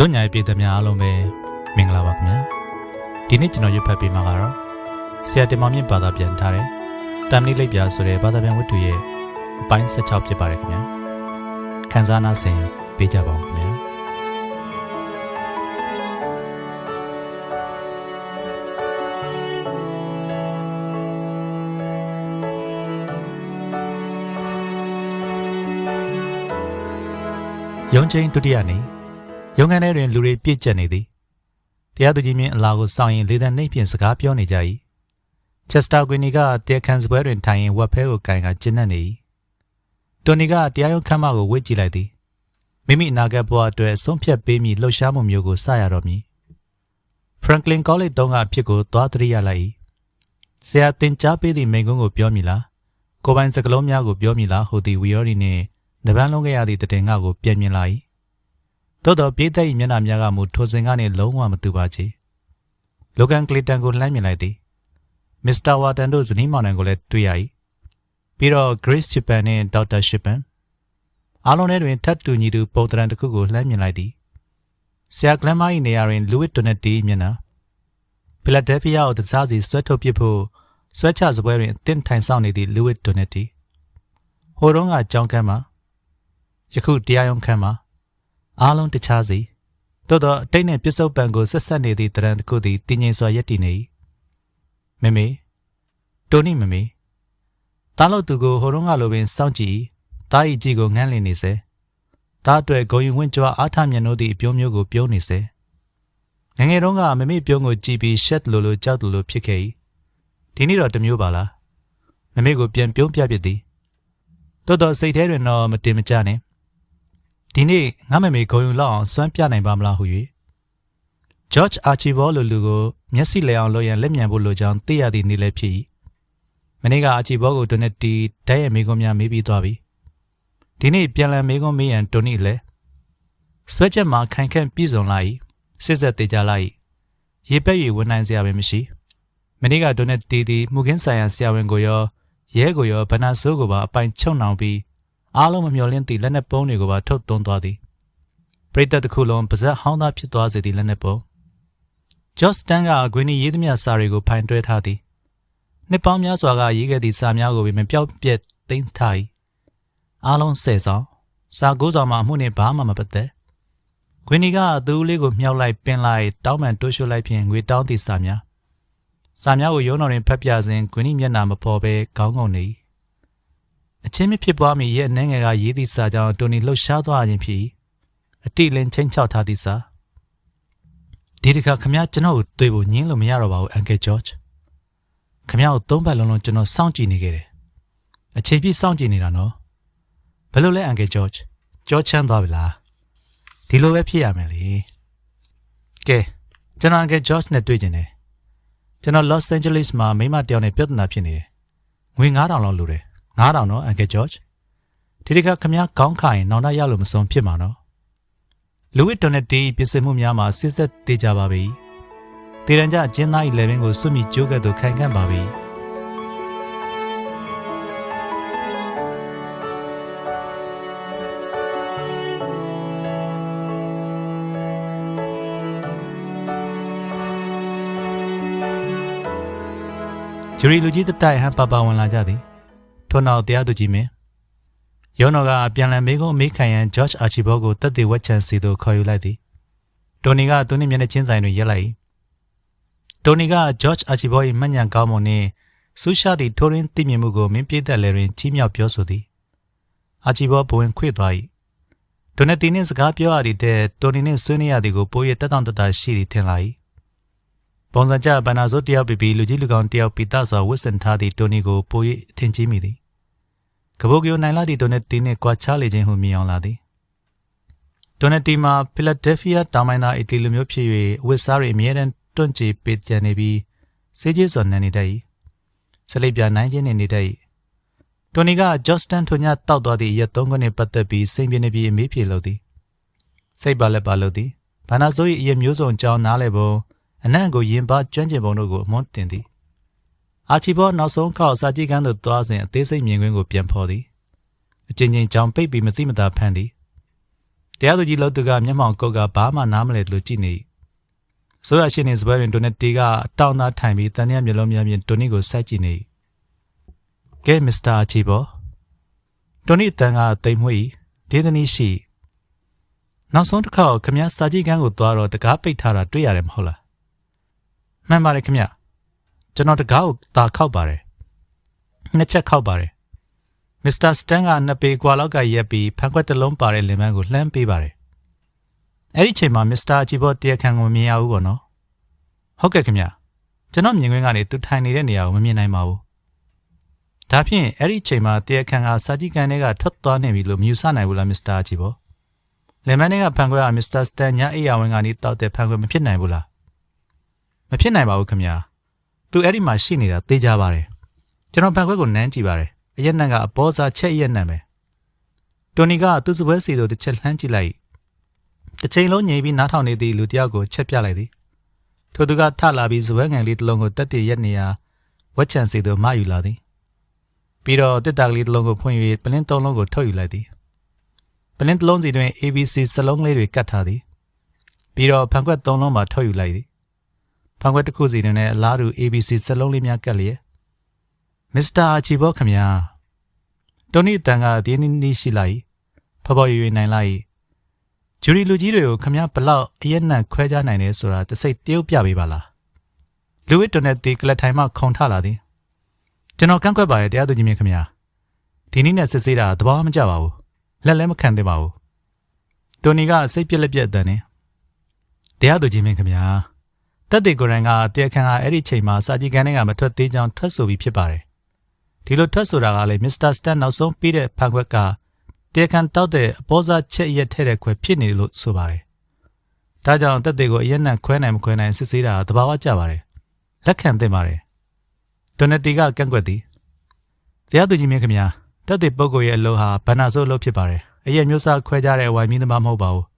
တို့ညာပြည်သူများအားလုံးပဲမင်္ဂလာပါခင်ဗျာဒီနေ့ကျွန်တော်ရွတ်ဖတ်ပေးမှာကတော့ဆရာတင်မောင်မြင့်ဘာသာပြန်ထားတဲ့တမ်နိလိပ်ပြဆိုတဲ့ဘာသာပြန်ဝတ္ထုရဲ့အပိုင်း16ဖြစ်ပါတယ်ခင်ဗျာခန်းစားနာဆင်ပေးကြပါဦးခင်ဗျာရုံးချင်းဒုတိယနေ့ ရုံးခန်းထဲတွင်လူတွေပြည့်ကျက်နေသည်တရားသူကြီးမြင့်အလာကိုစောင့်ရင်လေသံနှိပ်ဖြင့်စကားပြောနေကြ၏ချက်စတာကွင်နီကတရားခံစပွဲတွင်ထိုင်ရင်ဝက်ဖဲကိုကင်ကကျဉ်းနှံ့နေ၏တိုနီကတရားရုံးခန်းမကိုဝစ်ကြည့်လိုက်သည်မိမိအနာဂတ်ဘဝအတွက်ဆုံးဖြတ်ပေးမည့်လှုပ်ရှားမှုမျိုးကိုစရတော့မည်ဖရန်ကလင်ကောလိပ်တုံးကအဖြစ်ကိုသွားတရိရလိုက်၏ဆရာတင် जा ပေးသည့်မိန့်ခွန်းကိုပြောမည်လားကိုယ်ပိုင်စကားလုံးများကိုပြောမည်လားဟူသည့်ဝီယော်ရီနှင့်နဗန်းလုံးခဲ့ရသည့်တည်ငါကိုပြန်မြင်လာ၏ သို့တော်ပြေးသက်၏မျက်နှာများကမူထိုစဉ်ကနေလုံးဝမတူပါချေလိုကန်ကလီတန်ကိုလှမ်းမြင်လိုက်သည်မစ္စတာဝါတန်တို့ဇနီးမောင်နှံကိုလည်းတွေ့ရ၏ပြီးတော့ Grace Chippan နဲ့ Dr. Chippan အားလုံးထဲတွင်ထပ်တူညီသူပုံသဏ္ဍာန်တစ်ခုကိုလှမ်းမြင်လိုက်သည်ဆရာကလမ်းမ၏နေရာတွင် Louis Donetti မျက်နှာဖီလာဒဲလ်ဖီးယားကိုတစားစီဆွဲထုတ်ပစ်ဖို့ဆွဲချစပွဲတွင်အသင့်ထိုင်ဆောင်နေသည့် Louis Donetti ဟိုတုန်းကကြောင်းကမ်းမှာယခုတရားရုံးခန်းမှာ အားလုံးတခြားစီသို့တော့အတိတ်နှင့်ပြစ္ဆုတ်ပံကိုဆက်ဆက်နေသည့်တရံတစ်ခုသည်တင်းငိမ်စွာယက်တည်နေ၏မမေတိုနီမမေတားလို့သူကိုဟိုတုန်းကလိုပင်စောင့်ကြည့်တားဤကြီးကိုငန်းလင်နေစေတားအတွက်ဂုံယူဝင့်ကြွားအားထမြင်တို့သည့်အပြုံးမျိုးကိုပြုံးနေစေငယ်ငယ်တုန်းကမမေပြုံးကိုကြည့်ပြီးရှက်လိုလိုကြောက်လိုလိုဖြစ်ခဲ့၏ဒီနေ့တော့တစ်မျိုးပါလားမမေကိုပြန်ပြုံးပြပစ်သည်တော်တော်စိတ်ထဲတွင်တော့မတင်မကြနဲ့ ဒီနေ့ငါမမေဂုံယူလောက်အောင်စွမ်းပြနိုင်ပါမလားဟု၍ George Archibald လိုလူကိုမျက်စိလဲအောင်လုပ်ရန်လက်မြန်ဖို့လိုကြောင်းသိရသည့်နေ့လည်းဖြစ်၏မနေ့က Archibald ကိုတွန်းနဲ့တီဓာတ်ရဲ့မိကုံးများမေးပြီးသွားပြီဒီနေ့ပြန်လည်မိကုံးမေးရန်တွန်းဤလည်းဆွဲချက်မှာခိုင်ခန့်ပြည့်စုံလာ၏စစ်ဆက်သေးကြလာ၏ရေပက်၍ဝန်နိုင်စရာပင်မရှိမနေ့ကတွန်းနဲ့တီသည်မှုခင်းဆိုင်ရာဆရာဝန်ကိုရောရဲကိုရောဗနာဆိုးကိုပါအပိုင်ချုံနှောင်ပြီး အားလုံးမမျှော်လင့်သည့်လက်နက်ပုံးတွေကိုပါထုတ်သွင်းသွားသည်ပရိသတ်တစ်ခုလုံးပါဇက်ဟောင်းသားဖြစ်သွားစေသည့်လက်နက်ပုံးဂျော့စတန်ကဂွင်းနီရေးသမျှစာတွေကိုဖိုင်တွဲထားသည်နှစ်ပေါင်းများစွာကရေးခဲ့သည့်စာများကိုပင်မပြောက်ပြက်သိမ်းထား၏အားလုံးဆယ်ဆောင်စာကိုးဆောင်မှာအမှုနှင့်ဘာမှမပတ်သက်ဂွင်းနီကသူ့လေးကိုမြှောက်လိုက်ပင်လိုက်တောင်းပန်တိုးရှို့လိုက်ဖြင့်ငွေတောင်းသည့်စာများစာများကိုရုံးတော်တွင်ဖတ်ပြစဉ်ဂွင်းနီမျက်နှာမပေါ်ဘဲခေါင်းငုံနေ၏ အချင်းမဖြစ်ပွားမီရဲ့နှဲငယ်ကရေးသည့်စာကြောင့်တိုနီလှုပ်ရှားသွားခြင်းဖြစ်၏အတိလင်းချင်းချောက်ထားသည့်စာဒီတစ်ခါခမရကျွန်တော်ကိုတွေ့ဖို့ညင်းလို့မရတော့ပါဘူးအန်ကယ်ဂျော့ချ်ခမရကိုသုံးပတ်လုံးလုံးကျွန်တော်စောင့်ကြည့်နေခဲ့တယ်အချိန်ပြည့်စောင့်ကြည့်နေတာနော်ဘယ်လိုလဲအန်ကယ်ဂျော့ချ်ကြောချမ်းသွားပြီလားဒီလိုပဲဖြစ်ရမယ်လေကဲကျွန်တော်အန်ကယ်ဂျော့ချ်နဲ့တွေ့ကျင်တယ်ကျွန်တော် Los Angeles မှာမိမတယောက်နဲ့ပြဿနာဖြစ်နေတယ်။ငွေ9000လောက်လိုတယ်။ 9000နော် Uncle George ။ဒီတစ်ခါခမ ्या ခေါင်းခါရင်နောင်တရလို့မစုံဖြစ်မှာနော်။ Louis Donetti ပြင်ဆင်မှုများမှာစစ်ဆက်သေးကြပါပြီ။တေရန်ကြအကျဉ်းသား၏11ကိုစွတ်မိကြိုးကဲ့သို့ခိုင်ခန့်ပါပြီ။ဂျူရီလူကြီးတတိုက်ဟန်ပါပါဝင်လာကြသည်။ ထို့နောက်တရားသူကြီးမင်းယောနော်ကပြန်လည်မေးခွန်းမေးခံရန် George Archibald ကိုတက်သေးဝက်ချန်စီသို့ခေါ်ယူလိုက်သည်။တိုနီကသူနှင့်မျက်နှာချင်းဆိုင်တွင်ရက်လိုက်၏။တိုနီက George Archibald ၏မှတ်ဉာဏ်ကောင်းမွန်နှင့်ဆူရှာသည့်ထိုးရင်းသိမြင်မှုကိုမင်းပြည့်သက်လည်းတွင်ချီးမြှောက်ပြောဆိုသည်။ Archibald ဘဝင်ခွေသွား၏။ဒိုနတီနှင့်စကားပြောရသည့်တဲ့တိုနီနှင့်ဆွေးနွေးရသည်ကိုပို၍တက်တောင့်တတရှိသည်ထင်လာ၏။ပုံစံကြဘန်နာဇိုတယောက်ပြီးပြီးလူကြီးလူကောင်တယောက်ပီတာစွာဝစ်စင်ထားသည့်တိုနီကိုပို၍အထင်ကြီးမိသည် ကပုတ်ကီယိုနိုင်လာသည့်တိုနက်တီနှင့်ကွာခြားလေခြင်းဟုမြင်အောင်လာသည်တိုနက်တီမှာဖီလာဒဲလ်ဖီးယားတောင်ပိုင်းသားအီတလီလူမျိုးဖြစ်၍အဝတ်စားတွေအမြဲတမ်းတွန့်ကြည်ပေးကြံနေပြီးစေးကျေးစွာနန်းနေတတ်၏ဆလိပ်ပြနိုင်ခြင်းနှင့်နေတတ်၏တိုနီကဂျော့စတန်ထိုညတောက်သွားသည့်ရက်သုံးခုနှင့်ပတ်သက်ပြီးစိတ်ပြင်းနေပြီးအမေးဖြေလုပ်သည်စိတ်ပါလက်ပါလုပ်သည်ဘာနာဆို၏အရက်မျိုးစုံအကြောင်းနားလည်ပုံအနံ့ကိုရင်ပါကျွမ်းကျင်ပုံတို့ကိုအမွန်းတင်သည် အာချီဘောနောက်ဆုံးခေါက်စာကြည့်ကန်းသို့သွားစဉ်အသေးစိတ်မြင်ကွင်းကိုပြန်ဖော်သည်အချင်းချင်းကြောင်ပိတ်ပြီးမသိမသာဖမ်းသည်တရားသူကြီးလို့သူကမျက်မှောင်ကုတ်ကဘာမှနားမလဲလို့ကြည့်နေဆိုရရှိနေစပွဲတွင်တိုနက်တီကတောင်းသားထိုင်ပြီးတန်ရမျက်လုံးများဖြင့်တိုနီကိုစိုက်ကြည့်နေကဲမစ္စတာချီဘောတိုနီတန်ကတိမ်မွေ့ဒေသနီရှိနောက်ဆုံးတစ်ခါခမည်းစာကြည့်ကန်းကိုသွားတော့တကားပိတ်ထားတာတွေ့ရတယ်မဟုတ်လားမှန်ပါတယ်ခမည်း ကျွန်တော်တကားကိုသာခောက်ပါတယ်နှစ်ချက်ခောက်ပါတယ်မစ္စတာစတန်ကနှစ်ပေကွာလောက်ကရက်ပြီးဖန်ခွက်တစ်လုံးပါတဲ့လင်မန်းကိုလှမ်းပေးပါတယ်အဲ့ဒီချိန်မှာမစ္စတာအချီဘောတရားခံကိုမမြင်ရဘူးပေါ့နော်ဟုတ်ကဲ့ခင်ဗျကျွန်တော်မြင်ကွင်းကနေသူထိုင်နေတဲ့နေရာကိုမမြင်နိုင်ပါဘူးဒါဖြင့်အဲ့ဒီချိန်မှာတရားခံကစာကြည့်ကန်ထဲကထွက်သွားနေပြီလို့မယူဆနိုင်ဘူးလားမစ္စတာအချီဘောလင်မန်းတွေကဖန်ခွက်ကမစ္စတာစတန်ညအိယာဝင်ကနေတောက်တဲ့ဖန်ခွက်မဖြစ်နိုင်ဘူးလားမဖြစ်နိုင်ပါဘူးခင်ဗျ သူအဲ့ဒီမှာရှိနေတာသိကြပါတယ်ကျွန်တော်ဖန်ခွက်ကိုနမ်းကြည့်ပါတယ်အရက်နံကအပေါ်စားချက်ရက်နံပဲတိုနီကသူ့စပွဲစီတို့တစ်ချက်လှမ်းကြည့်လိုက်တစ်ချိန်လုံးငြိမ်ပြီးနားထောင်နေသည့်လူတစ်ယောက်ကိုချက်ပြလိုက်သည်ထိုသူကထလာပြီးစပွဲငယ်လေးတစ်လုံးကိုတက်တည်ရက်နေရာဝက်ချန်စီတို့မယူလာသည်ပြီးတော့တစ်တာကလေးတစ်လုံးကိုဖွင့်၍ပလင်းသုံးလုံးကိုထုတ်ယူလိုက်သည်ပလင်းတစ်လုံးစီတွင် ABC စလုံးလေးတွေကတ်ထားသည်ပြီးတော့ဖန်ခွက်သုံးလုံးမှာထုတ်ယူလိုက်သည် ဖန်ခွက်တစ်ခုစီတွင်လည်းအလားတူ ABC စလုံးလေးများကတ်လျက်မစ္စတာအချီဘောခမညာတိုနီတန်ကဒီနီနီရှိလိုက်ဖဖော်ရွေနိုင်လိုက်ဂျူရီလူကြီးတွေကိုခမညာဘလောက်အရက်နံခွဲခြားနိုင်လဲဆိုတာတစိတ်တရုပ်ပြပေးပါလားလူဝစ်တွန်နဲ့ဒီကလထိုင်မှခုံထလာသည်ကျွန်တော်ကန့်ကွက်ပါရဲ့တရားသူကြီးမြင်ခမညာဒီနေ့နဲ့စစ်ဆေးတာသဘောမကျပါဘူးလက်လည်းမခံသင့်ပါဘူးတိုနီကစိတ်ပြက်လက်ပြက်အတန်နဲ့တရားသူကြီးမြင်ခမညာ တက်တေကိုရန်ကတရားခံကအဲ့ဒီချိန်မှာစာကြည့်ကန်းတွေကမထွက်သေးကြောင်းထွက်ဆိုပြီးဖြစ်ပါတယ်ဒီလိုထွက်ဆိုတာကလည်းမစ္စတာစတန်နောက်ဆုံးပြီးတဲ့ဖန်ခွက်ကတရားခံတောက်တဲ့အပေါ်စားချက်ရက်ထဲတဲ့ခွဲဖြစ်နေလို့ဆိုပါတယ်။ဒါကြောင့်တက်တွေကိုအရက်နဲ့ခွဲနိုင်မခွဲနိုင်စစ်ဆေးတာသဘာဝကျပါတယ်။လက်ခံသင့်ပါတယ်။ဒိုနတီကကန့်ကွက်သည်။တရားသူကြီးမင်းခင်ဗျာတက်တဲ့ပုဂ္ဂိုလ်ရဲ့အလုပ်ဟာဗန္နာဆိုးအလုပ်ဖြစ်ပါတယ်။အရက်မျိုးစားခွဲကြတဲ့အဝိုင်းမင်းသမားမဟုတ်ပါဘူး။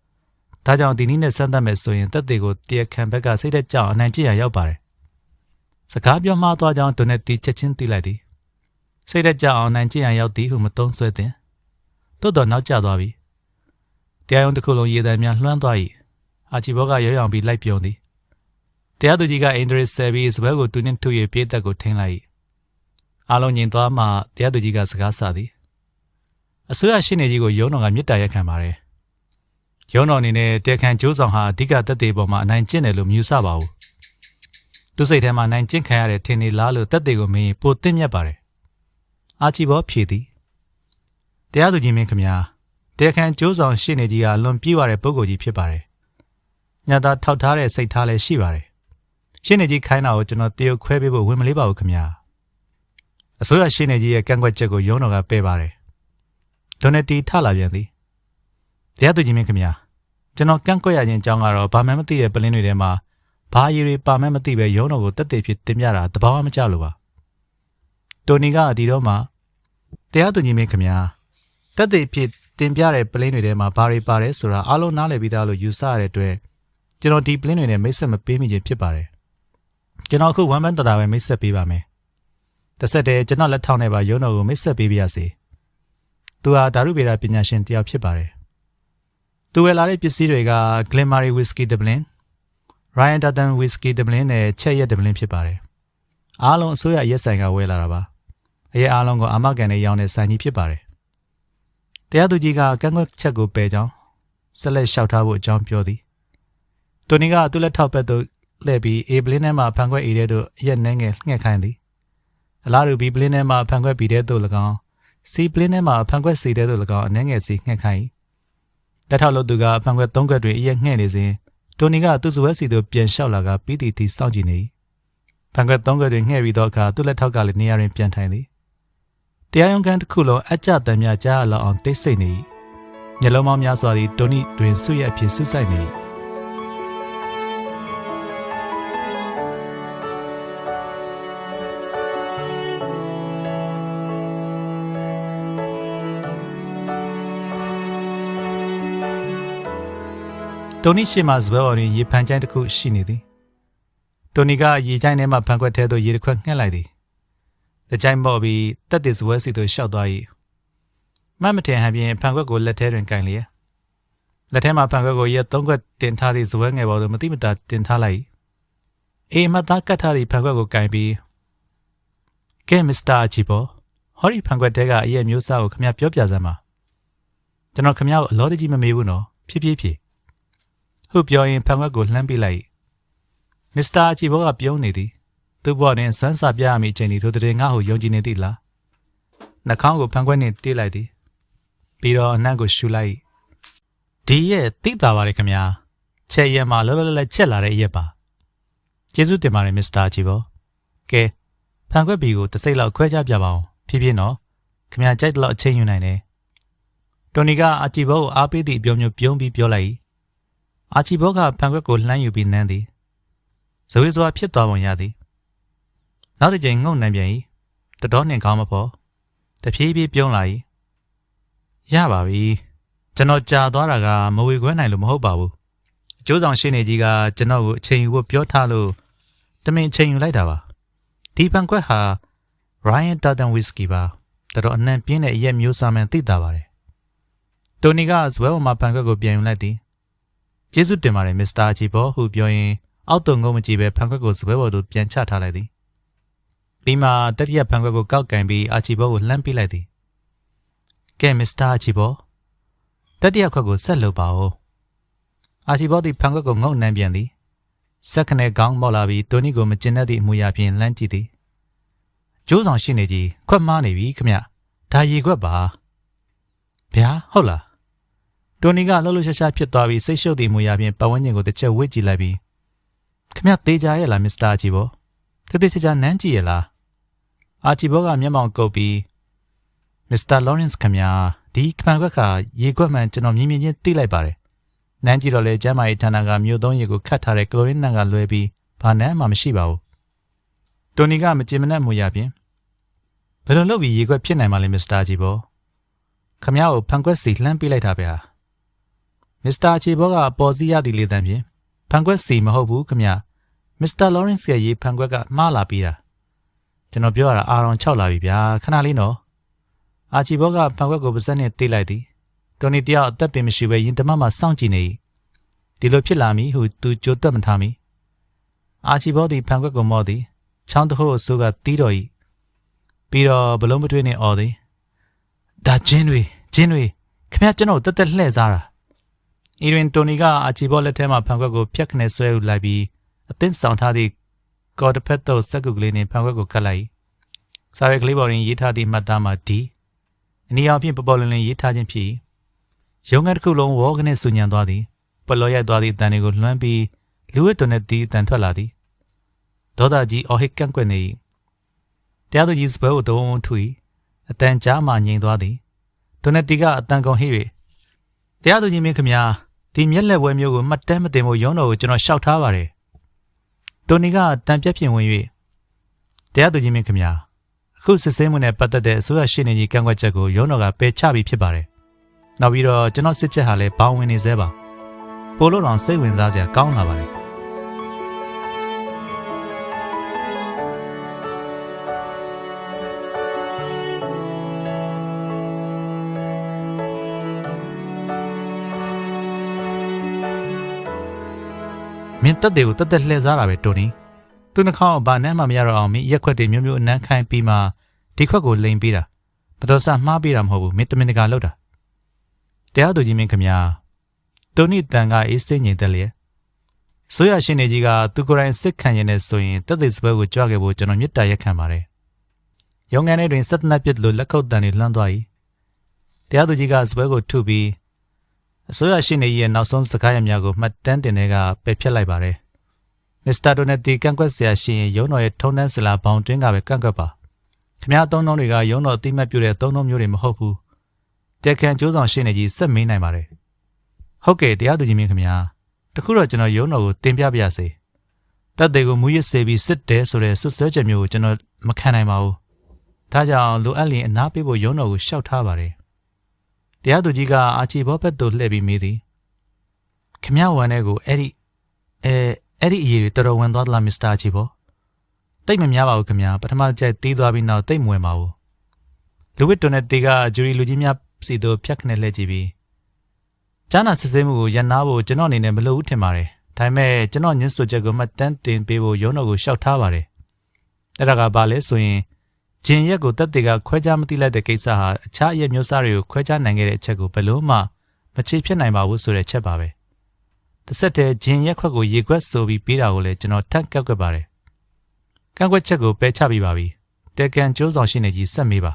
ဒါကြောင့်ဒီနည်းနဲ့စမ်းသပ်မယ်ဆိုရင်တက်တွေကိုတရားခံဘက်ကစိတ်သက်ကြောင်အနိုင်ကျင့်ရရောက်ပါတယ်။စကားပြောမှားသွားကြောင်းဒိုနတီချက်ချင်းသိလိုက်သည်။စိတ်ရက်ကြအောင်နိုင်ကျင့်ရရောက်သည်ဟုမသုံးဆွဲသင်တိုးတော်နောက်ကျသွားပြီတရားရုံးတစ်ခုလုံးရေတံများလွှမ်းသွား၏အာချီဘောကရောရောင်ပြီးလိုက်ပြုံသည်တရားသူကြီးကအင်ဒရစ်ဆယ်ပြီးစပွဲကိုတူနှင့်ထု၍ပြေးသက်ကိုထိန်းလိုက်၏အားလုံးညင်သွားမှတရားသူကြီးကစကားဆသည်အစိုးရရှင်းနေကြီးကိုရုံးတော်ကမြစ်တာရက်ခံပါတယ် ရုံးတော်အနေနဲ့တဲခံကျိုးဆောင်ဟာအဓိကတက်သေးပေါ်မှာအနိုင်ကျင့်တယ်လို့မြူဆပါဘူးသူစိတ်ထဲမှာနိုင်ကျင့်ခံရတဲ့ထင်နေလားလို့တက်သေးကိုမင်းပိုသိမြတ်ပါတယ်အာချီဘောဖြေသည်တရားသူကြီးမင်းခမညာတရားခံကျိုးဆောင်ရှေ့နေကြီးကလွန်ပြေးရတဲ့ပုဂ္ဂိုလ်ကြီးဖြစ်ပါတယ်ညသာထောက်ထားတဲ့စိတ်ထားလည်းရှိပါတယ်ရှေ့နေကြီးခိုင်းတာကိုကျွန်တော်တရုတ်ခွဲပေးဖို့ဝင်မလေးပါဘူးခမညာအစိုးရရှေ့နေကြီးရဲ့ကန့်ကွက်ချက်ကိုရုံးတော်ကပယ်ပါတယ်ဒိုနတီထလာပြန်သည် တရားသူကြီးမင်းခမညာကျွန်တော်ကန့်ကွက်ရခြင်းအကြောင်းကတော့ဘာမှမသိတဲ့ပလင်းတွေထဲမှာဘာရည်တွေပါမှမသိပဲရုံးတော်ကိုတက်တည်ဖြစ်တင်ပြတာတဘာမှမကြလို့ပါတိုနီကဒီတော့မှတရားသူကြီးမင်းခင်ဗျာတက်သေးဖြစ်တင်ပြတဲ့ပလင်းတွေထဲမှာဘာတွေပါတယ်ဆိုတာအားလုံးနားလည်ပြီးသားလို့ယူဆရတဲ့အတွက်ကျွန်တော်ဒီပလင်းတွေနဲ့မိတ်ဆက်မပေးမိခြင်းဖြစ်ပါတယ်ကျွန်တော်အခုဝမ်းပန်းတတာပဲမိတ်ဆက်ပေးပါမယ်တစ်ဆက်တည်းကျွန်တော်လက်ထောက်နဲ့ပါရုံးတော်ကိုမိတ်ဆက်ပေးပါရစေသူဟာဓာတုဗေဒပညာရှင်တစ်ယောက်ဖြစ်ပါတယ် သူဝယ်လာတဲ့ပစ္စည်းတွေက Glenmarie Whiskey Dublin Ryan Dutton Whiskey Dublin နဲ့ချက်ရက် Dublin ဖြစ်ပါတယ်အားလုံးအစိုးရရက်ဆိုင်ကဝယ်လာတာပါအရေးအားလုံးကိုအာမခံနဲ့ရောင်းတဲ့ဆိုင်ကြီးဖြစ်ပါတယ်တရားသူကြီးကကန့်ကွက်ချက်ကိုပယ်ကြောင်းဆက်လက်လျှောက်ထားဖို့အကြောင်းပြောသည်တိုနီကသူ့လက်ထောက်ဘက်သို့လှည့်ပြီးအေဘလင်းထဲမှဖန်ခွက်အေတဲ့သို့ရက်နှဲငယ်ငှက်ခိုင်းသည်အလားတူဘီပလင်းထဲမှဖန်ခွက်ဘီတဲ့သို့၎င်းစီပလင်းထဲမှဖန်ခွက်စီတဲ့သို့၎င်းအနှဲငယ်စီငှက်ခိုင်း တက်ထောက်လို့သူကဖန်ခွက်သုံးခွက်တွင်အရက်ငှဲ့နေစဉ်တိုနီကသူ့စဝဲစီသို့ပြန်လျှောက်လာကပြီးတီတီစောင့်ကြည့်နေဖန်ခွက်သုံးခွက်တွင်ငှဲ့ပြီးသောအခါသူ့လက်ထောက်ကလည်းနေရာတွင်ပြန်ထိုင်သည်တရားရုံးခန်းတစ်ခုလုံးအကြတမ်းများကြားလောက်အောင်တိတ်ဆိတ်နေညလုံးပေါင်းများစွာသည်ဒိုနီတွင်ဆုရအဖြစ်ဆုဆိုင်နေ တိုနီရှိမှစပွဲပေါ်တွင်ရေဖန်ချိုင်းတစ်ခုရှိနေသည်တိုနီကရေချိုင်းထဲမှဖန်ခွက်ထဲသို့ရေတစ်ခွက်ငှက်လိုက်သည်တကြိုင်မော့ပြီးတက်တဲ့စပွဲစီသို့ရှောက်သွား၏မတ်မထင်ဟန်ပြင်ဖန်ခွက်ကိုလက်ထဲတွင်ကင်လျက်လက်ထဲမှာဖန်ခွက်ကိုရက်သုံးခွက်တင်ထားသည့်ဇပွဲငယ်ပေါ်သို့မတိမတာတင်ထားလိုက်အေးမသားကတ်ထားသည့်ဖန်ခွက်ကိုကင်ပြီးကဲမစ္စတာအချီပေါ်ဟော်ရီဖန်ခွက်တဲကအရဲ့မျိုးစားကိုခမပြောပြစမ်းပါကျွန်တော်ခမကိုအလောတကြီးမမေးဘူးနော်ဖြည်းဖြည်းဖြည်း ဟုတ်ပြောရင်ဖန်ခွက်ကိုလှမ်းပြလိုက်မစ္စတာအချီဘောကပြုံးနေသည်သူ့ဘဝတွင်စမ်းစာပြရမည့်အချိန်ဒီထိုတဲ့ငါ့ကိုယုံကြည်နေသည်လားနှာခေါင်းကိုဖန်ခွက်နှင့်တေးလိုက်သည်ပြီးတော့အနံ့ကိုရှူလိုက်ဒီရဲ့တိတာပါလေခင်ဗျာချက်ရက်မှာလောလောလတ်ချက်လာတဲ့ရက်ပါကျေးဇူးတင်ပါတယ်မစ္စတာအချီဘောကဲဖန်ခွက်ဘီကိုတစ်စိတ်လောက်ခွဲခြားပြပါအောင်ဖြည်းဖြည်းနော်ခင်ဗျာကြိုက်တဲ့လောက်အချိန်ယူနိုင်တယ်တိုနီကအချီဘောကိုအားပေးသည့်အပြောမျိုးပြုံးပြီးပြောလိုက် အာချီဘောကဖန်ခွက်ကိုလှမ်းယူပြီးနမ်းသည်ဇဝေစွာဖြစ်သွားပုံရသည်နောက်တစ်ကြိမ်ငုံနှံပြန်၏တတော်နှင်ကောင်းမဖို့တဖြည်းဖြည်းပြုံးလာ၏ရပါပြီကျွန်တော်ကြာသွားတာကမဝေခွဲနိုင်လို့မဟုတ်ပါဘူးအကျိုးဆောင်ရှင်းနေကြီးကကျွန်တော်ကိုအချိန်ယူဖို့ပြောထားလို့တမင်အချိန်ယူလိုက်တာပါဒီဖန်ခွက်ဟာ Ryan Dutton Whiskey ပါတော်တော်အနှံပြင်းတဲ့အရက်မျိုးစားမှန်သိတာပါတယ်တိုနီကဇွဲပေါ်မှာဖန်ခွက်ကိုပြန်ယူလိုက်သည် ကျေးဇူးတင်ပါတယ်မစ္စတာချီဘောဟုပြောရင်အောက်တုံငုံမကြည့်ပဲဖန်ခွက်ကိုစပွဲပေါ်သို့ပြန်ချထားလိုက်သည်ပြီးမှတတိယဖန်ခွက်ကိုကောက်ကင်ပြီးအာချီဘောကိုလှမ်းပြလိုက်သည်ကဲမစ္စတာအာချီဘောတတိယခွက်ကိုဆက်လုပ်ပါဦးအာချီဘောသည်ဖန်ခွက်ကိုငုံနှမ်းပြန်သည်ဆက်ခနဲ့ကောင်းမောက်လာပြီးတိုနီကိုမကျင်တတ်သည့်အမူအရာဖြင့်လှမ်းကြည့်သည်ကျိုးဆောင်ရှိနေကြီးခွက်မားနေပြီခမဒါရေခွက်ပါဗျာဟုတ်လား တိုနီကလှုပ်လှုပ်ရှားရှားဖြစ်သွားပြီးစိတ်ရှုပ်သည့်အမူအရာဖြင့်ပတ်ဝန်းကျင်ကိုတစ်ချက်ဝှေ့ကြည့်လိုက်ပြီးခမသေးကြရဲ့လားမစ္စတာအာချီဘောတသေးချာချာနမ်းကြည့်ရဲ့လားအာချီဘောကမျက်မှောင်ကုပ်ပြီးမစ္စတာလော်ရန့်စ်ခမဒီခမန်ခွက်ကရေခွက်မှန်ကျွန်တော်မြင်မြင်ချင်းသိလိုက်ပါတယ်နမ်းကြည့်တော့လေကျမ်းမာရေးဌာနကမြို့သုံးရေကိုခတ်ထားတဲ့ကလိုရင်းနံကလွဲပြီးဘာနမ်းမှမရှိပါဘူးတိုနီကမကြင်မနဲ့မူရပြင်ဘယ်လိုလုပ်ပြီးရေခွက်ဖြစ်နိုင်မှာလဲမစ္စတာချီဘောခမကိုဖန်ခွက်စီလှမ်းပေးလိုက်တာပဲဟာ မစ္စတာချီဘောကအပေါ်စီးရသည်လေတန်းဖြင့်ဖန်ခွက်စီမဟုတ်ဘူးခမမစ္စတာလော်ရန့်စ်ရဲ့ရေဖန်ခွက်ကမှားလာပြီးတာကျွန်တော်ပြောရတာအာရုံ6လာပြီဗျာခဏလေးနော်အာချီဘောကဖန်ခွက်ကိုပါဇက်နဲ့တေးလိုက်သည်တိုနီတယောက်အသက်ပင်မရှိဘဲရင်တမမှစောင့်ကြည့်နေ၏ဒီလိုဖြစ်လာမည်ဟုသူကြိုတွက်မထားမီအာချီဘောသည်ဖန်ခွက်ကိုမော့သည်ချောင်းတစ်ခုအစိုးကတီးတော်၏ပြီးတော့ဘလုံးမထွေးနဲ့အော်သည်ဒါဂျင်းတွေဂျင်းတွေခင်ဗျာကျွန်တော်တက်တက်လှဲ့စားတာ အီရင်တိုနီကအာချီဘောလက်ထဲမှာဖန်ခွက်ကိုဖြတ်ခနဲ့ဆွဲယူလိုက်ပြီးအသင်းဆောင်ထားသည့်ကော်တဖက်တို့စက်ကကလေးနှင့်ဖန်ခွက်ကိုကတ်လိုက်စာရွက်ကလေးပေါ်တွင်ရေးထားသည့်မှတ်သားမှာဒီအနီအောင်ဖြင့်ပပေါ်လင်းလင်းရေးထားခြင်းဖြစ်ရုံငန်းတစ်ခုလုံးဝေါကနေဆူညံသွားသည်ပလောရိုက်သွားသည့်အတန်တွေကိုလွှမ်းပြီးလူဝတ်တွန်တဲ့ဒီအတန်ထွက်လာသည်ဒေါသကြီးအော်ဟစ်ကန့်ကွက်နေ၏တရားသူကြီးစပွဲကိုတုံးထွီအတန်ကြားမှငြိမ်သွားသည်တွန်တဲ့ဒီကအတန်ကုန်ဟိ၍တရားသူကြီးမင်းခမညာ ဒီမျက်လက်ဝဲမျိုးကိုမှတ်တမ်းမတင်ဖို့ရုံးတော်ကိုကျွန်တော်ရှောက်ထားပါတယ်တိုနီကတန်ပြက်ပြင်ဝင်၍တရားသူကြီးမင်းခင်ဗျာအခုစစ်ဆေးမှုနဲ့ပတ်သက်တဲ့အစိုးရရှင်းနေကြီးကန့်ကွက်ချက်ကိုရုံးတော်ကပယ်ချပြီးဖြစ်ပါတယ်။နောက်ပြီးတော့ကျွန်တော်စစ်ချက်ဟာလည်းဘောင်းဝင်နေသေးပါ။ပိုလို့တော့စိတ်ဝင်စားစရာကောင်းလာပါတယ် မင်းတက်တွေကိုတက်တက်လှည့်စားတာပဲတိုနီသူနှာခေါင်းဘာနဲ့မှမရတော့အောင်မင်းရက်ခွက်တွေမျိုးမျိုးအနမ်းခိုင်းပြီးမှဒီခွက်ကိုလိန်ပေးတာဘတော်ဆမှားပေးတာမဟုတ်ဘူးမင်းတမင်တကာလောက်တာတရားသူကြီးမင်းခမညာတိုနီတန်ကအေးစိတ်ငြိမ်သက်လျက်ဆိုရရှင်နေကြီးကသူကိုယ်တိုင်စစ်ခံရတဲ့ဆိုရင်တက်တဲ့စပွဲကိုကြွခဲ့ဖို့ကျွန်တော်မြစ်တာရက်ခံပါတယ်ရုံငန်းထဲတွင်စက်တနက်ပြစ်လိုလက်ခုပ်တန်တွေလှမ်းသွား၏တရားသူကြီးကစပွဲကိုထုပြီး အစိုးရရှိနေရဲ့နောက်ဆုံးစကားရများကိုမှတ်တမ်းတင်တဲ့ကပယ်ဖျက်လိုက်ပါတယ်။မစ္စတာဒိုနယ်တီကန့်ကွက်ဆရာရှိရင်ရုံးတော်ရဲ့ထုံးတန်းစလာဘောင်တွင်းကပဲကန့်ကွက်ပါ။ခင်ဗျားသုံးလုံးတွေကရုံးတော်အတိမတ်ပြုတဲ့သုံးလုံးမျိုးတွေမဟုတ်ဘူး။တက်ခန်ကျိုးဆောင်ရှိနေကြီးစက်မင်းနိုင်ပါတယ်။ဟုတ်ကဲ့တရားသူကြီးမင်းခင်ဗျာ။တခုတော့ကျွန်တော်ရုံးတော်ကိုတင်ပြပါရစေ။တပ်တွေကိုမူရစ်စေပြီးစစ်တယ်ဆိုတဲ့ဆွဆွဲချက်မျိုးကိုကျွန်တော်မခံနိုင်ပါဘူး။ဒါကြောင့်လိုအပ်ရင်အနားပေးဖို့ရုံးတော်ကိုရှောက်ထားပါတယ် တရားသူကြီးကအာချီဘောဘက်သို့လှည့်ပြီးမေးသည်ခမရဝန်ထဲကိုအဲ့ဒီအဲအဲ့ဒီအရေးတွေတော်တော်ဝင်သွားသလားမစ္စတာချီဘောတိတ်မများပါဘူးခမရပထမကြိုက်တီးသွားပြီးနောက်တိတ်မဝင်ပါဘူးလူဝစ်တွန်နဲ့တေကဂျူရီလူကြီးများစီတို့ဖြတ်ခနဲ့လှည့်ကြည့်ပြီးကြားနာစစ်ဆေးမှုကိုရန်နာဖို့ကျွန်တော်အနေနဲ့မလုပ်ဘူးထင်ပါတယ်ဒါပေမဲ့ကျွန်တော်ညှင်းဆိုချက်ကိုမှတ်တမ်းတင်ပေးဖို့ရုံးတော်ကိုရှောက်ထားပါတယ်အဲ့ဒါကဘာလဲဆိုရင် ဂျင်ရက်ကိုတက်တေကခွဲခြားမသိလိုက်တဲ့ကိစ္စဟာအခြားအရက်မျိုးစားတွေကိုခွဲခြားနိုင်ခဲ့တဲ့အချက်ကိုဘယ်လို့မှမချေဖြစ်နိုင်ပါဘူးဆိုတဲ့ချက်ပါပဲတစ်ဆက်တည်းဂျင်ရက်ခွက်ကိုရေခွက်ဆိုပြီးပေးတာကိုလည်းကျွန်တော်ထပ်ကက်ကွက်ပါတယ်ကန့်ကွက်ချက်ကိုပယ်ချပြီးပါပြီတဲကန်ကျိုးဆောင်ရှိနေကြီးဆက်မေးပါ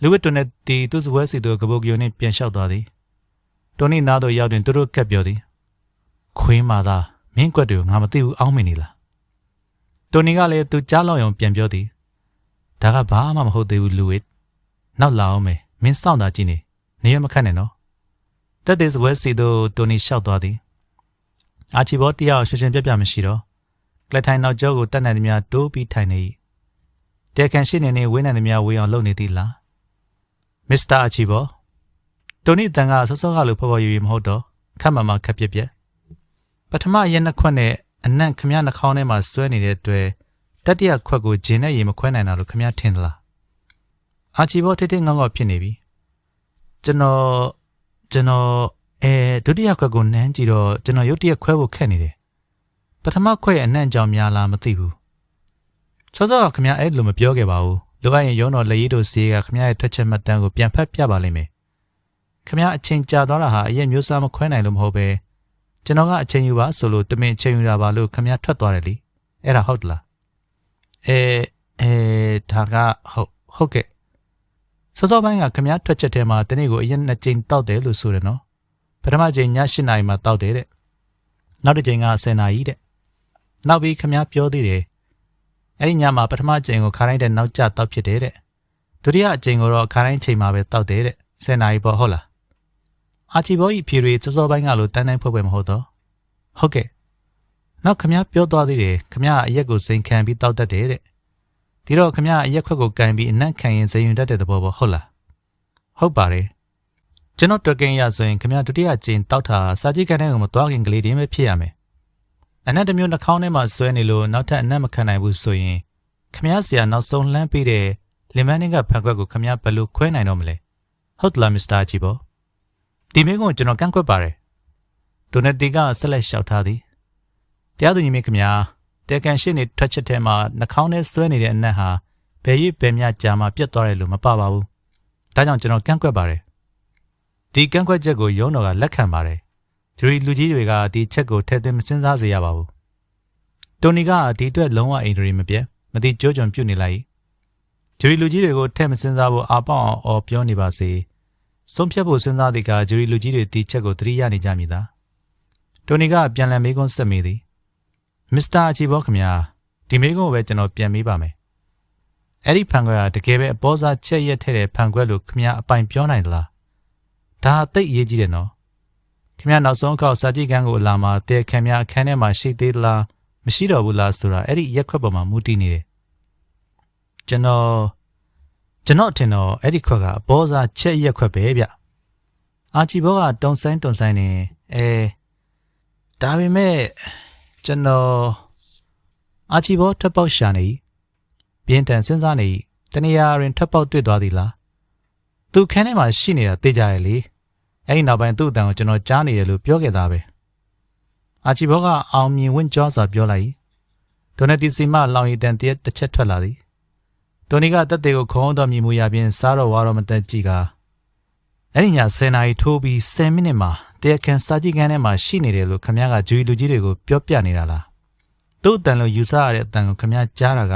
လူဝတ်တွန်နဲ့တီသူ့စပွဲစီတို့ကပုတ်ကယုံနဲ့ပြန်လျှောက်သွားသည်တိုနီနာတို့ရောက်တွင်သူတို့ကက်ပြောသည်ခွေးမာသားမင်းကွက်တွေကိုငါမသိဘူးအောင်းမနေလားတိုနီကလည်းသူကြားလောက်အောင်ပြန်ပြောသည် ဒါကဘာမှမဟုတ်သေးဘူးလူဝစ်နောက်လာအောင်မယ်မင်းစောင့်တာကြည့်နေနေရမခတ်နဲ့နော်တက်တဲ့စပွဲစီတို့တိုနီလျှောက်သွားသည်အာချီဘောတယောက်ရှင်းရှင်းပြပြမရှိတော့ကလထိုင်နောက်ကျောကိုတက်နိုင်သည်များတိုးပြီးထိုင်နေ၏တဲကန်ရှိနေနေဝင်းနိုင်သည်များဝေးအောင်လုပ်နေသည်လားမစ္စတာအာချီဘောတိုနီတန်ကဆော့ဆော့ကလိုဖော်ဖော်ရွေမဟုတ်တော့ခက်မှမှခက်ပြက်ပြက်ပထမရက်နှစ်ခွက်နဲ့အနံ့ခမရနှာခေါင်းထဲမှာဆွဲနေတဲ့အတွက် တတိယခွက်ကိုဂျင်းနဲ့ရေမခွဲနိုင်တာလို့ခမရထင်သလားအာချီဘောတိတိငေါငေါဖြစ်နေပြီကျွန်တော်ကျွန်တော်အဲဒုတိယခွက်ကိုနမ်းကြည့်တော့ကျွန်တော်ရုတ်တရက်ခွဲဖို့ခက်နေတယ်ပထမခွက်ရဲ့အနံ့ကြောင်များလားမသိဘူးစောစောကခမရအဲ့လိုမပြောခဲ့ပါဘူးလိုအပ်ရင်ရုံးတော်လက်ရည်တို့စီးကခမရရဲ့ထွက်ချက်မှတ်တမ်းကိုပြန်ဖတ်ပြပါလိမ့်မယ်ခမရအချိန်ကြာသွားတာဟာအရင်မျိုးစားမခွဲနိုင်လို့မဟုတ်ပဲကျွန်တော်ကအချိန်ယူပါဆိုလို့တမင်အချိန်ယူတာပါလို့ခမရထွက်သွားတယ်လीအဲ့ဒါဟုတ်လား အဲအဲဒါကဟုတ်ဟုတ်ကဲ့စောစောပိုင်းကခမရထွက်ချက်ထဲမှာတနေ့ကိုအရင်နှစ်ကြိမ်တောက်တယ်လို့ဆိုတယ်နော်ပထမကြိမ်ည8နာရီမှာတောက်တယ်တဲ့နောက်တစ်ကြိမ်က10နာရီတဲ့နောက်ပြီးခမရပြောသေးတယ်အဲ့ဒီညမှာပထမကြိမ်ကိုခါတိုင်းတဲ့နောက်ကျတောက်ဖြစ်တယ်တဲ့ဒုတိယအကြိမ်ကိုတော့ခါတိုင်းချိန်မှာပဲတောက်တယ်တဲ့10နာရီပေါ့ဟုတ်လားအာချီဘောကြီးဖြေတွေစောစောပိုင်းကလို့တန်းတန်းဖွဲ့ဖွဲ့မဟုတ်တော့ဟုတ်ကဲ့ နောက်ခမည်းပြောသွားသေးတယ်ခမည်းအရက်ကိုစိန်ခံပြီးတောက်တတ်တယ်တဲ့ဒီတော့ခမည်းအရက်ခွက်ကိုကန်ပြီးအနံ့ခံရင်စိန်ရင်တတ်တဲ့သဘောပေါ့ဟုတ်လားဟုတ်ပါတယ်ကျွန်တော်တွက်ကင်းရဆိုရင်ခမည်းဒုတိယကျင်းတောက်တာစာကြည့်ကန်တဲ့ကိုမသွားခင်ကလေးတင်းပဲဖြစ်ရမယ်အနံ့တစ်မျိုးနှာခေါင်းထဲမှာဆွဲနေလို့နောက်ထပ်အနံ့မခံနိုင်ဘူးဆိုရင်ခမည်းဆရာနောက်ဆုံးလှမ်းပေးတဲ့လင်မန်းနင်းကဖန်ခွက်ကိုခမည်းဘယ်လိုခွဲနိုင်တော့မလဲဟုတ်လားမစ္စတာဂျီဘောဒီမင်းကိုကျွန်တော်ကန့်ကွက်ပါတယ်ဒိုနတီကဆက်လက်လျှောက်ထားသည် တရားသူကြီးမင်းခင်ဗျာတဲကန်ရှင်းနေထွက်ချက်ထဲမှာနှာခေါင်းထဲဆွဲနေတဲ့အနက်ဟာဘယ်ရစ်ဘယ်မြကြာမှပြတ်သွားတယ်လို့မပပါဘူးဒါကြောင့်ကျွန်တော်ကန့်ကွက်ပါတယ်ဒီကန့်ကွက်ချက်ကိုရုံးတော်ကလက်ခံပါတယ်ဂျူရီလူကြီးတွေကဒီချက်ကိုထည့်သွင်းမစဉ်းစားစေရပါဘူးတိုနီကဒီအတွက်လုံးဝအိန္ဒြေမပြတ်မတိကြိုးကြုံပြုတ်နေလိုက်ဂျူရီလူကြီးတွေကိုထည့်မစဉ်းစားဖို့အာပေါအောင်အော်ပြောနေပါစေဆုံးဖြတ်ဖို့စဉ်းစားသည့်ကဂျူရီလူကြီးတွေဒီချက်ကိုသတိရနေကြမည်သားတိုနီကပြန်လည်မေးခွန်းဆက်မိသည် မစ္စတာအချီဘောခင်ဗျာဒီမေးခွန်းကိုပဲကျွန်တော်ပြန်မေးပါမယ်အဲ့ဒီဖန်ခွက်ကတကယ်ပဲအပေါ်စားချက်ရက်ထဲတဲ့ဖန်ခွက်လို့ခင်ဗျာအပိုင်ပြောနိုင်သလားဒါသိအရေးကြီးတယ်နော်ခင်ဗျာနောက်ဆုံးအခေါက်စာကြည့်ကန်းကိုလာမှာတဲခင်ဗျာအခန်းထဲမှာရှိသေးသလားမရှိတော့ဘူးလားဆိုတာအဲ့ဒီရက်ခွက်ပေါ်မှာမူတည်နေတယ်ကျွန်တော်ကျွန်တော်ထင်တော့အဲ့ဒီခွက်ကအပေါ်စားချက်ရက်ခွက်ပဲဗျအာချီဘောကတုံဆိုင်တုံဆိုင်နေအဲဒါပေမဲ့ ကျွန်တော်အာချီဘောထပ်ပေါက်ရှာနေပြင်းထန်စဉ်းစားနေတနေရာရင်ထပ်ပေါက်တွေ့သွားသည်လားသူခန်းထဲမှာရှိနေတာသိကြရဲ့လေအဲ့ဒီနောက်ပိုင်းသူ့အတန်ကိုကျွန်တော်ကြားနေတယ်လို့ပြောခဲ့တာပဲအာချီဘောကအောင်မြင်ဝင့်ကြောစွာပြောလိုက်ဒိုနတီစီမလောင်ရည်တန်တရက်တစ်ချက်ထွက်လာသည်တိုနီကတက်တဲ့ကိုခေါင်းတော်မြင်မှုရပြင်စားတော့ဝါတော့မတက်ကြည့်က အဲ့ဒီည10နာရီထိုးပြီး10မိနစ်မှာတရားခံစာကြည့်ခန်းထဲမှာရှိနေတယ်လို့ခမရကဂျူရီလူကြီးတွေကိုပြောပြနေတာလားသူ့အတန်လို့ယူဆရတဲ့အတန်ကိုခမရကြားတာက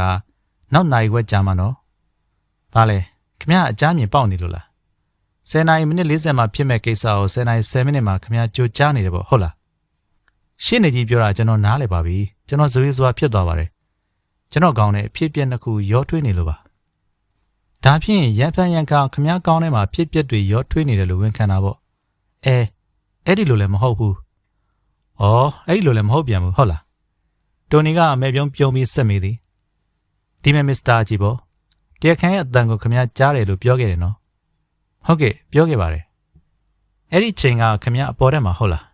နောက်နိုင်ခွက်ကြာမှာနော်ဘာလဲခမရအကြမ်းမြင်ပေါက်နေလို့လား10နာရီမိနစ်40မှာဖြစ်မဲ့ကိစ္စကို10နာရီ10မိနစ်မှာခမရကြိုကြားနေတယ်ပေါ့ဟုတ်လားရှင်းနေကြီးပြောတာကျွန်တော်နားလည်ပါပြီကျွန်တော်ဇွေးဇွာဖြစ်သွားပါတယ်ကျွန်တော်ကောင်းတဲ့အဖြစ်ပြက်နှစ်ခုရောထွေးနေလို့ပါ ဒါဖြင့်ရန်ဖန်ရန်ခါခမည်းကောင်းထဲမှာဖြစ်ပျက်တွေရောထွေးနေတယ်လို့ဝန်ခံတာပေါ့အဲအဲ့ဒီလိုလည်းမဟုတ်ဘူး။အော်အဲ့ဒီလိုလည်းမဟုတ်ပြန်ဘူးဟုတ်လား။တိုနီကအမေပြုံးပြုံးပြီးဆက်မိသည်။ဒီမဲ့မစ္စတာကြီးပေါ့။တရားခံရဲ့အတန်ကိုခမည်းကြားတယ်လို့ပြောခဲ့တယ်နော်။ဟုတ်ကဲ့ပြောခဲ့ပါတယ်။အဲ့ဒီချိန်ကခမည်းအပေါ်တက်မှာဟုတ်လား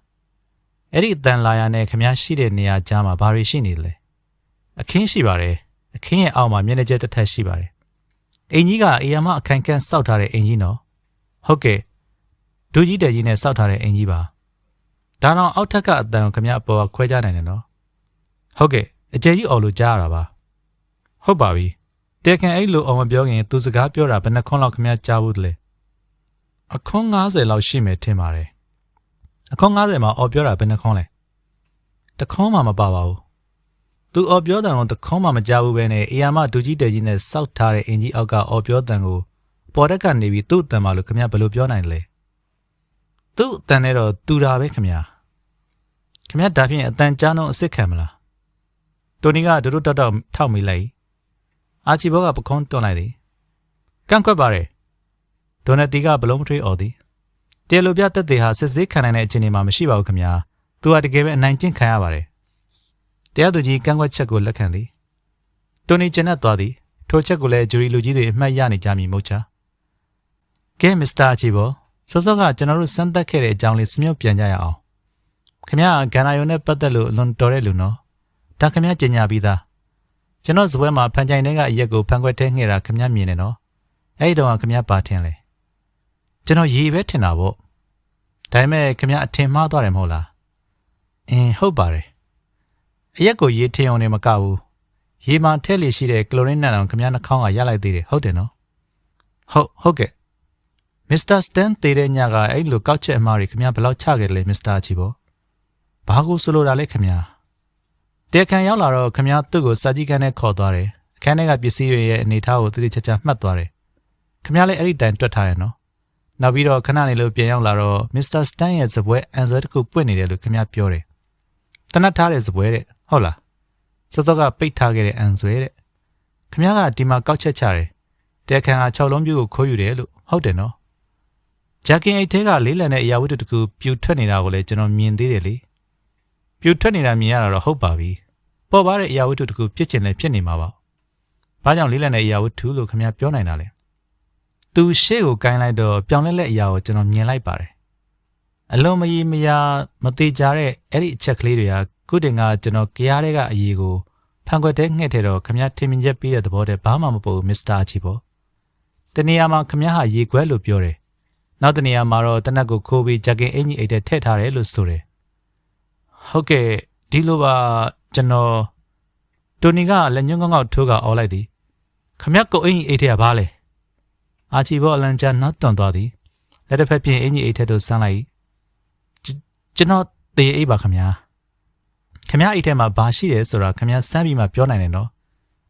။အဲ့ဒီအတန်လာရနဲ့ခမည်းရှိတဲ့နေရာကြားမှာဘာတွေရှိနေလဲ။အခင်းရှိပါတယ်။အခင်းရဲ့အောက်မှာမျက်နှာကျက်တစ်ထပ်ရှိပါတယ်။ အင်ကြီးကအေယာမအခိုင်ခန့်စောက်ထားတဲ့အင်ကြီးနော်။ဟုတ်ကဲ့ဒူကြီးတဲ့ကြီးနဲ့စောက်ထားတဲ့အင်ကြီးပါဒါတော့အောက်ထက်ကအတန်ကိုခင်ဗျအပေါ်ကခွဲခြားနိုင်တယ်နော်ဟုတ်ကဲ့အကျယ်ကြီးအော်လို့ကြားရတာပါဟုတ်ပါပြီတဲကန်အဲ့လိုအောင်မပြောခင်သူစကားပြောတာဘယ်နှခွန်းလောက်ခင်ဗျကြားဘူးတလဲအခွန်း90လောက်ရှိမယ်ထင်ပါတယ်အခွန်း90မှာအော်ပြောတာဘယ်နှခွန်းလဲတခွန်းမှမပါပါဘူး သူအော်ပြောတဲ့ကိုတခွန်းမှမကြားဘူးပဲနဲ့အေယာမဒူကြီးတဲကြီးနဲ့စောက်ထားတဲ့အင်ကြီးအောက်ကအော်ပြောတဲ့ကိုပေါ်တက်ကနေပြီးသူ့အတန်မှလို့ခင်ဗျဘယ်လိုပြောနိုင်လဲသူ့အတန်နဲ့တော့တူတာပဲခင်ဗျခင်ဗျဒါဖြင့်အတန်ကြားတော့အစ်စ်ခံမလားတိုနီကဒုဒုတောက်တောက်ထောက်မိလိုက်အာချီဘောကပခုံးတွန်းလိုက်သည်ကန့်ကွက်ပါရဲ့ဒိုနတီကဘလုံးမထွေးអော်သည်တဲလိုပြတက်တဲ့ဟာစစ်စစ်ခံနိုင်တဲ့အခြေအနေမှာမရှိပါဘူးခင်ဗျာသူကတကယ်ပဲအနိုင်ကျင့်ခံရပါတယ် တရားသူကြီးကန့်ကွက်ချက်ကိုလက်ခံသည်တိုနီကျန်နဲ့သွားသည်ထိုချက်ကိုလည်းဂျူရီလူကြီးတွေအမှတ်ရနေကြမည်မဟုတ်ချာကဲမစ္စတာအချီဘောစောစောကကျွန်တော်တို့စမ်းသပ်ခဲ့တဲ့အကြောင်းလေးစမြုပ်ပြန်ကြရအောင်ခင်ဗျာဂန်နာယုံနဲ့ပတ်သက်လို့အလွန်တော်တဲ့လူနော်ဒါခင်ဗျာကြင်ညာပြီးသားကျွန်တော်ဇပွဲမှာဖန်ကြိုင်တဲ့ကအရက်ကိုဖန်ခွက်ထဲငှဲ့တာခင်ဗျာမြင်နေနော်အဲ့ဒီတော့ခင်ဗျာပါထင်လဲကျွန်တော်ရေပဲထင်တာပေါ့ဒါပေမဲ့ခင်ဗျာအထင်မှားသွားတယ်မဟုတ်လားအင်းဟုတ်ပါတယ် အရက်ကိုရေထင်အောင်နေမကဘူးရေမှာထည့်လေရှိတဲ့ကလိုရင်းနံအောင်ခင်ဗျာနှာခေါင်းကရလိုက်သေးတယ်ဟုတ်တယ်နော်ဟုတ်ဟုတ်ကဲ့မစ္စတာစတန်တေးတဲ့ညကအဲ့လိုကောက်ချက်အမှားတွေခင်ဗျာဘယ်လောက်ချခဲ့တယ်လဲမစ္စတာချီပေါ့ဘာကိုဆိုလိုတာလဲခင်ဗျာတဲခံရောက်လာတော့ခမည်းသူ့ကိုစာကြီးကန်းနဲ့ခေါ်သွားတယ်အခန်းထဲကပစ္စည်းတွေရဲ့အနေအထားကိုတည်တည်ချာချာမှတ်သွားတယ်ခမည်းလည်းအဲ့ဒီတိုင်တွက်ထားရနော်နောက်ပြီးတော့ခဏနေလို့ပြန်ရောက်လာတော့မစ္စတာစတန်ရဲ့ဇပွဲအန်ဆာတစ်ခုပွင့်နေတယ်လို့ခမည်းပြောတယ်တနတ်ထားတဲ့ဇပွဲတဲ့ ဟုတ်လားစောစောကပိတ်ထားခဲ့တဲ့အန်ဆွဲတဲ့ခမည်းကဒီမှာကောက်ချက်ချတယ်တဲခံက6လုံးပြူကိုခိုးယူတယ်လို့ဟုတ်တယ်နော်ဂျာကင်အိတ်ထဲကလေးလံတဲ့အရာဝတ္ထုတခုပြူထွက်နေတာကိုလည်းကျွန်တော်မြင်သေးတယ်လေပြူထွက်နေတာမြင်ရတာတော့ဟုတ်ပါပြီပေါ်ပါတဲ့အရာဝတ္ထုတခုဖြစ်ချင်လည်းဖြစ်နေမှာပါ။ဘာကြောင့်လေးလံတဲ့အရာဝတ္ထုလို့ခင်ဗျားပြောနိုင်တာလဲ။သူရှေ့ကိုကိုင်းလိုက်တော့ပြောင်းလဲလက်အရာကိုကျွန်တော်မြင်လိုက်ပါတယ်။အလုံးမကြီးမရမသေးကြတဲ့အဲ့ဒီအချက်ကလေးတွေက ခုတင်ကကျွန်တော်ကြားတဲ့ကအရေးကိုဖန်ခွက်တဲ့ငှက်ထဲတော့ခင်ဗျားထင်မြင်ချက်ပြီးတဲ့သဘောတည်းဘာမှမပို့ဘူးမစ္စတာချီပေါ့။တနေရာမှာခင်ဗျားဟာရေခွဲလို့ပြောတယ်။နောက်တနေရာမှာတော့တနက်ကိုခိုးပြီးဂျက်ကင်အင်ကြီးအိတ်ထဲထည့်ထားတယ်လို့ဆိုတယ်။ဟုတ်ကဲ့ဒီလိုပါကျွန်တော်တိုနီကလက်ညှိုးကောင်းကောက်ထိုးကအော်လိုက်သည်ခမက်ကိုအင်ကြီးအိတ်ထဲကဘာလဲအာချီဘောအလန်ချာနောက်တွန်သွားသည်လက်တစ်ဖက်ပြင်အင်ကြီးအိတ်ထဲသို့ဆန်းလိုက်ကျွန်တော်တေးအိတ်ပါခမညာ ခမညာအိတ်ထဲမှာဘာရှိတယ်ဆိုတာခမညာစမ်းပြီးမှပြောနိုင်တယ်နော်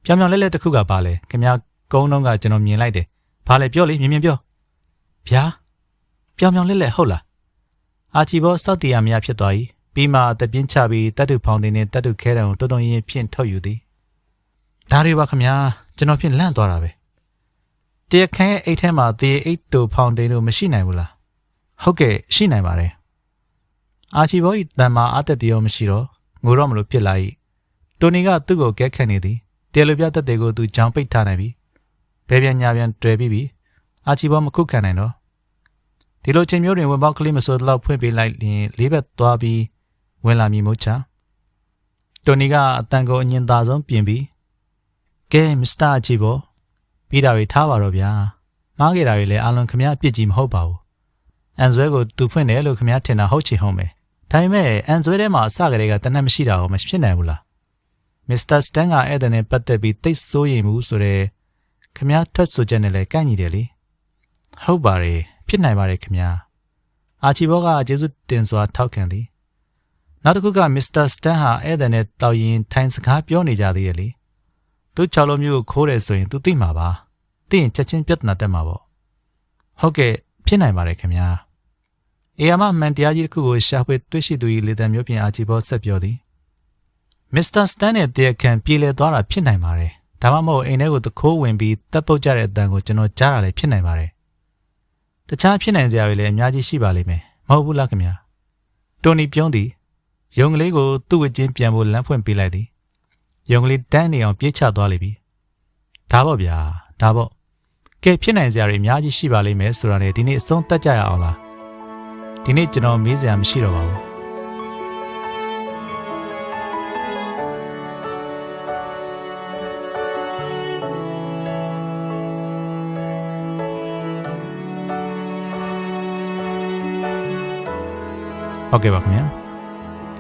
ပြောင်ပြောင်လဲလဲတစ်ခုကဘာလဲခမညာကုန်းတော့ကကျွန်တော်မြင်လိုက်တယ်ဘာလဲပြောလေမြင်မြင်ပြောဗျာပြောင်ပြောင်လဲလဲဟုတ်လားအာချီဘောစောက်တီယာမရဖြစ်သွား၏ပြီးမှတပြင်းချပြီးတတ်တူဖောင်တင်နဲ့တတ်တူခဲတံကိုတုံတုံရင်ဖြင့်ထုတ်ယူသည်ဒါတွေပါခမညာကျွန်တော်ဖြင့်လန့်သွားတာပဲတရခန်းရဲ့အိတ်ထဲမှာတေးအိတ်တူဖောင်တင်တို့မရှိနိုင်ဘူးလားဟုတ်ကဲ့ရှိနိုင်ပါတယ်အာချီဘောဤတန်မာအသက်တရောမရှိတော့ ငိုတော့မလို့ဖြစ်လာ၏တိုနီကသူ့ကိုကဲခတ်နေသည်တဲလိုပြတက်တဲ့ကိုသူကြောင်ပိတ်ထားနိုင်ပြီဘဲပြန်ညာပြန်တွေ့ပြီးပြီအာချီဘောမခုခံနိုင်တော့ဒီလိုချိန်မျိုးတွင်ဝင်ပေါက်ကလေးမစိုးတော့ဖွင့်ပေးလိုက်ရင်လေးဘက်သွားပြီးဝင်လာမည်မို့ချာတိုနီကအတန်ကိုအညင်သာဆုံးပြင်ပြီးကဲမစ္စတာအချီဘောပြီးတာတွေထားပါတော့ဗျာမားခဲ့တာတွေလည်းအလုံးခမရအပြစ်ကြီးမဟုတ်ပါဘူးအန်ဇွဲကိုတူဖွင့်တယ်လို့ခမရထင်တာဟုတ်ချင်ဟုတ်မယ် ဒါပေမဲ့အန်ဇွဲထဲမှာအစကတည်းကတနက်မရှိတာကိုမဖြစ်နိုင်ဘူးလားမစ္စတာစတန်ကအဲ့တဲ့နဲ့ပတ်သက်ပြီးတိတ်ဆိုးရင်မှုဆိုတဲ့ခမရထွက်ဆိုချက်နဲ့လည်းကန့်ညီတယ်လေဟုတ်ပါတယ်ဖြစ်နိုင်ပါတယ်ခမရအာချီဘောကကျေးဇူးတင်စွာထောက်ခံသည်နောက်တစ်ခုကမစ္စတာစတန်ဟာဧည့်သည်နဲ့တောက်ရင်ထိုင်စကားပြောနေကြသေးတယ်လေသူချော်လိုမျိုးကိုခိုးတယ်ဆိုရင် तू သိမှာပါသိရင်ချက်ချင်းပြဿနာတက်မှာပေါ့ဟုတ်ကဲ့ဖြစ်နိုင်ပါတယ်ခင်ဗျာ အေယာမမှန်တရားကြီးတစ်ခုကိုရှာဖွေတွေ့ရှိသူ၏လေတံမျိုးပြင်အာချီဘောဆက်ပြောသည်မစ္စတာစတန်ရဲ့တရားခံပြေလည်သွားတာဖြစ်နိုင်ပါတယ်ဒါမှမဟုတ်အိမ်ထဲကိုတခိုးဝင်ပြီးတပ်ပုတ်ကြတဲ့အတန်ကိုကျွန်တော်ကြားတာလည်းဖြစ်နိုင်ပါတယ်တခြားဖြစ်နိုင်စရာတွေလည်းအများကြီးရှိပါလိမ့်မယ်မဟုတ်ဘူးလားခင်ဗျာတိုနီပြုံးသည်ယုံကလေးကိုသူ့ဝချင်းပြန်ဖို့လမ်းဖွင့်ပေးလိုက်သည်ယုံကလေးတန်းနေအောင်ပြေးချသွားလိမ့်ပြီဒါပေါ့ဗျာဒါပေါ့ကဲဖြစ်နိုင်စရာတွေအများကြီးရှိပါလိမ့်မယ်ဆိုတာနဲ့ဒီနေ့အဆုံးသတ်ကြရအောင်လား ဒီနေ့ကျွန်တော်မေးစရာမရှိတော့ပါဘူးဟုတ်ကဲ့ပါခင်ဗျာ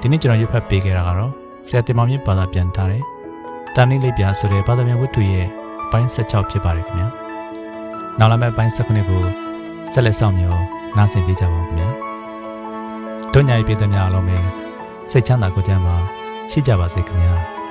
ဒီနေ့ကျွန်တော်ရွတ်ဖတ်ပေးခဲ့တာကတော့ဆရာတင်မောင်မြင့်ဘာသာပြန်ထားတယ်။တန်နိလိပ်ပြဆိုတဲ့ဘာသာပြန်ဝတ္ထုရဲ့ပိုင်း16ဖြစ်ပါတယ်ခင်ဗျာ။နောက်လာမယ့်ပိုင်း19ကိုဆက်လက်ဆောင်မြော်နားဆင်ပေးကြပါဦးခင်ဗျာ။ တို့ညာရေးပြည်သူများအလုံးပဲစိတ်ချမ်းသာကိုယ်ချမ်းသာရှိကြပါစေခင်ဗျာ။